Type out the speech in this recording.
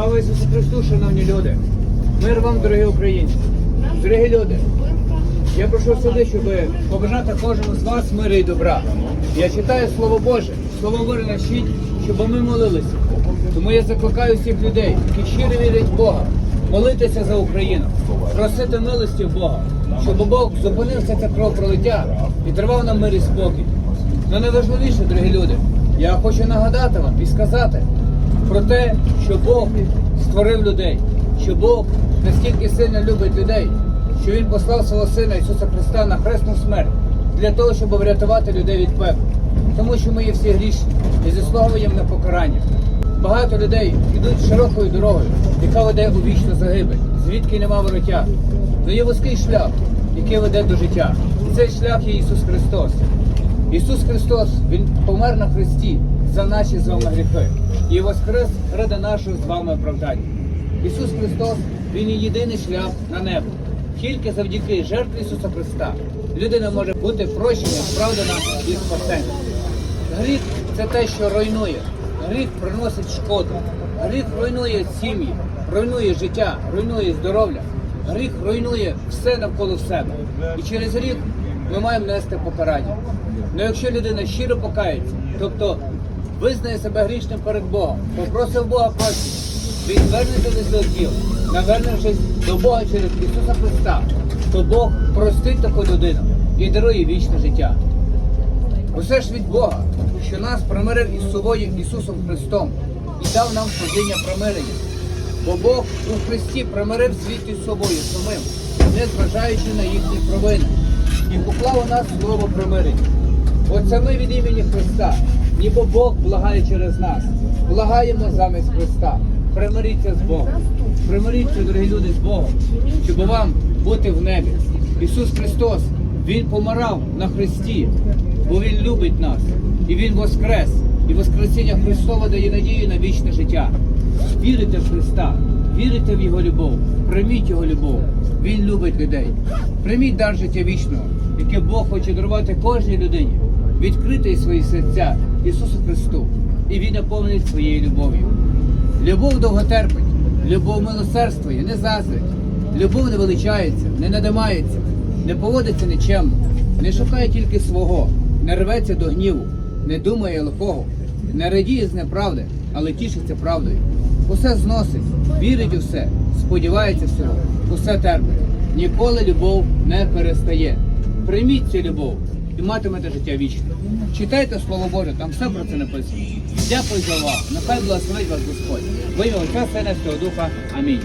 Слава Ісусу Христу, шановні люди! Мир вам, дорогі українці! Дорогі люди! Я прошу сюди, щоб побажати кожному з вас миру і добра. Я читаю Слово Боже, Слово Боже навчить, щоб ми молилися. Тому я закликаю всіх людей, які щиро вірять в Бога, молитися за Україну, просити милості в Бога, щоб Бог зупинив все це кровопролиття і тривав нам мир і спокій. Ну найважливіше, дорогі люди, я хочу нагадати вам і сказати про те, що Бог створив людей, що Бог настільки сильно любить людей, що Він послав свого Сина Ісуса Христа на хресну смерть для того, щоб врятувати людей від пекла. Тому що ми є всі грішні і заслуговуємо на покарання. Багато людей йдуть широкою дорогою, яка веде у вічну загибель, звідки нема вороття. Но є вузький шлях, який веде до життя. І цей шлях є Ісус Христос. Ісус Христос, Він помер на Христі за наші з вами гріхи і воскрес ради нашого з вами оправдання. Ісус Христос, Він є єдиний шлях на небо. Тільки завдяки жертві Ісуса Христа людина може бути прощена, справдана і спасена. Гріх це те, що руйнує. Гріх приносить шкоду. Гріх руйнує сім'ї, руйнує життя, руйнує здоров'я. Гріх руйнує все навколо себе. І через гріх ми маємо нести покарання. Ну якщо людина щиро покається, тобто визнає себе грішним перед Богом, попросив Бога прощення, він звернеться до злих діл, навернувшись до Бога через Ісуса Христа, то Бог простить таку людину і дарує вічне життя. Усе ж від Бога, що нас примирив із собою Ісусом Христом і дав нам служіння примирення. Бо Бог у Христі примирив світ із собою самим, не зважаючи на їхні провини, і поклав у нас слово примирення. Оце ми від імені Христа, ніби Бог благає через нас. Благаємо замість Христа. Примиріться з Богом. Примиріться, дорогі люди, з Богом, щоб вам бути в небі. Ісус Христос, Він помирав на Христі, бо Він любить нас. І Він воскрес. І Воскресіння Христове дає надію на вічне життя. Вірите в Христа, вірите в Його любов, прийміть Його любов. Він любить людей. Прийміть дар життя вічного, яке Бог хоче дарувати кожній людині. Відкрити свої серця Ісусу Христу, і Він наповнить своєю любов'ю. Любов довго терпить, любов милосердствує, не заздрить. Любов не величається, не надимається, не поводиться нічемно, не шукає тільки свого, не рветься до гніву, не думає лихого, не радіє з неправди, але тішиться правдою. Усе зносить, вірить у все, сподівається всього, усе терпить. Ніколи любов не перестає. Прийміть цю любов і матимете життя вічне. Читайте Слово Боже, там все про це написано. Дякую за увагу. Нехай благословить вас Господь. Ви його Сина, Святого Духа. Амінь.